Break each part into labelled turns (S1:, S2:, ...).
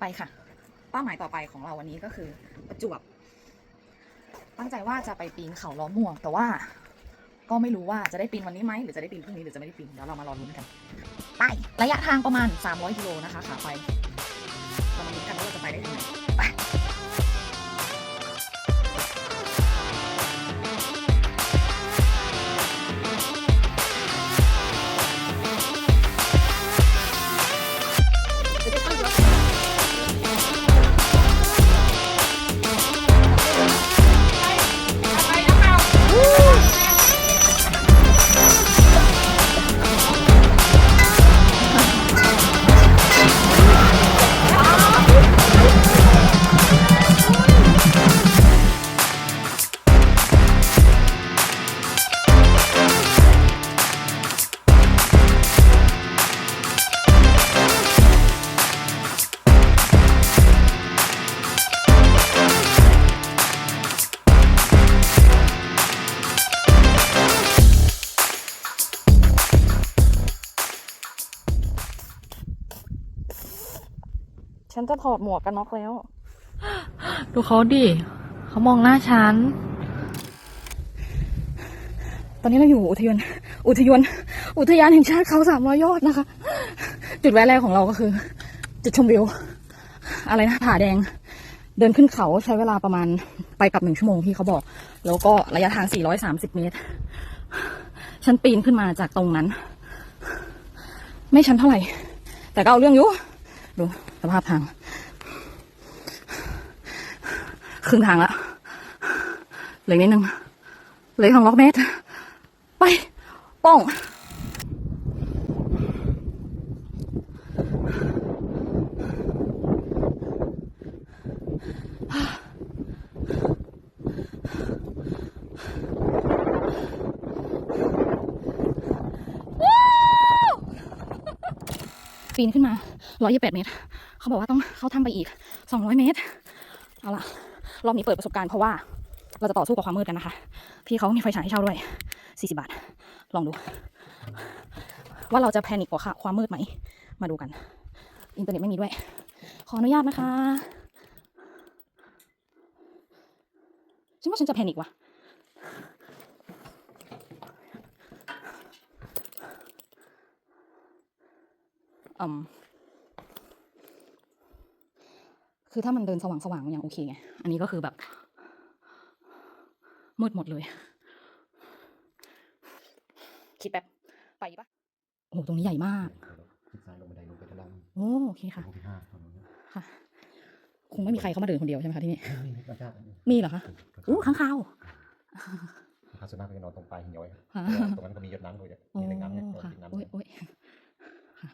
S1: ไปค่ะ เป้าหมายต่อไปของเราวันนี้ก็คือประจวบ ตั้งใจว่าจะไปปีนเขาล้อมม่วง แต่ว่าก็ไม่รู้ว่าจะได้ปีนวันนี้ไหมหรือจะได้ปีนพรุ่งนี้หรือจะไม่ได้ปีนเดี๋ยวเรามารอลุ้นกัน ไประยะทางประมาณ 300กิโลนะคะขาไปเรามาลุ้นกันว่าเราจะไปได้ไหน ฉันจะถอดหมวกกันน็อกแล้ว
S2: ดูเขาดิ เขามองหน้าฉัน
S1: ตอนนี้เราอยู่อุทยาน อุทยาน อุทยานแห่งชาติเขาสามร้อยยอดนะคะ จุดแวะแรกของเราก็คือ จุดชมวิว อะไรนะผาแดง เดินขึ้นเขาใช้เวลาประมาณไปกลับหนึ่งชั่วโมงที่เขาบอก แล้วก็ระยะทาง 430 เมตร ฉันปีนขึ้นมาจากตรงนั้น ไม่ชันเท่าไหร่ แต่ก็เอาเรื่องอยู่ ดู สภาพทาง ครึ่งทางและเหลือนิดนึงเหลืออกสองร้อยเมตร ไปป้องปีนขึ้นมา 128เมตร เขาบอกว่าต้องเข้าถ้ำไปอีก200เมตร เอาล่ะ รอบนี้เปิดประสบการณ์เพราะว่าเราจะต่อสู้กับความมืดกันนะคะ พี่เขามีไฟฉายให้เช่าด้วย40บาท ลองดู ว่าเราจะแพนิคกว่าค่ะความมืดไหม มาดูกัน อินเทอร์เน็ตไม่มีด้วย ขออนุญาตนะคะฉันว่าฉันจะแพนิคว่ะอืม คือถ้ามันเดินสว่างสว่างๆมันยังโอเคไง อันนี้ก็คือแบบ มืดหมดเลย คิดแบบไปปะโอ้โหตรงนี้ใหญ่มาก
S3: คลิกซ้ายลงบันไดลงไปด้านล่าง
S1: โอ้โอเคค่ะ
S3: ห้องที่ห้าตรงนี้
S1: ค่ะ คงไม่มีใครเข้ามาเดินคนเดียวใช่ไหมคะที่นี่
S3: นี่นี่กระจาด
S1: มีเหรอคะอู้ข้างคาว
S3: พาสุนัขไปนอนตรงปลายหินย้อยครับ
S1: ค่ะ
S3: ตรงนั้นก็มีหยดน้ำด้วย
S1: โอ้
S3: มีแหล่งน้ำเนี่ยนอน
S1: ค่ะ
S3: กินน้ำ
S1: โอ้ย
S3: เนี่ย
S1: โอ้ยค่ะ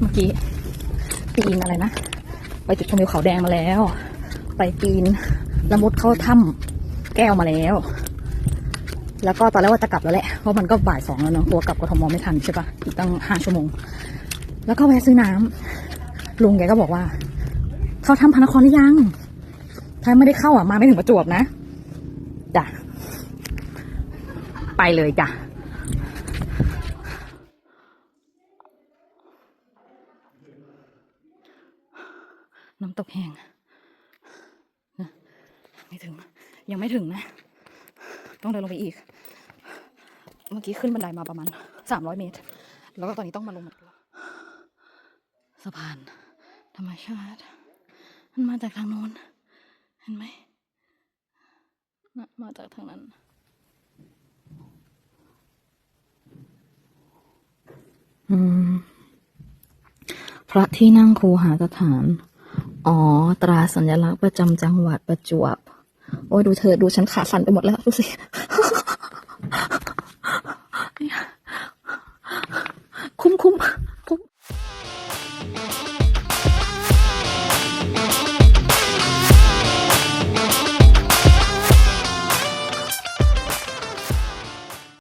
S1: เมื่อ กี้ปีนอะไรนะ ไปจุดชมวิวเขาแดงมาแล้ว ไปปีนละมุดเข้าถ้ำแก้วมาแล้ว แล้วก็ตอนแรกว่าจะกลับแล้วแหละ เพราะมันก็บ่ายสองแล้วเนาะกลัวกลับกทมไม่ทันใช่ปะอีกตั้งห้าชั่วโมง แล้วก็แวะซื้อน้ำลุงแกก็บอกว่า เข้าถ้ำพระนครหรือยัง ถ้าไม่ได้เข้าอะมาไม่ถึงประจวบนะจ้ะไปเลยจ้ะ น้ำตกแห้งไม่ถึง ยังไม่ถึงนะ ต้องเดินลงไปอีก เมื่อกี้ขึ้นบันไดมาประมาณสามร้อยเมตร แล้วก็ตอนนี้ต้องมาลงมาสะพาน ธรรมชาติ มันมาจากทางโน้น เห็นไหมนะมาจากทางนั้นอืมพระที่นั่งครูหาสถาน อ๋อ ตราสัญลักษณ์ประจำจังหวัดประจวบ โอ้ยดูเธอดูฉันขาสั่นไปหมดแล้วดูสิ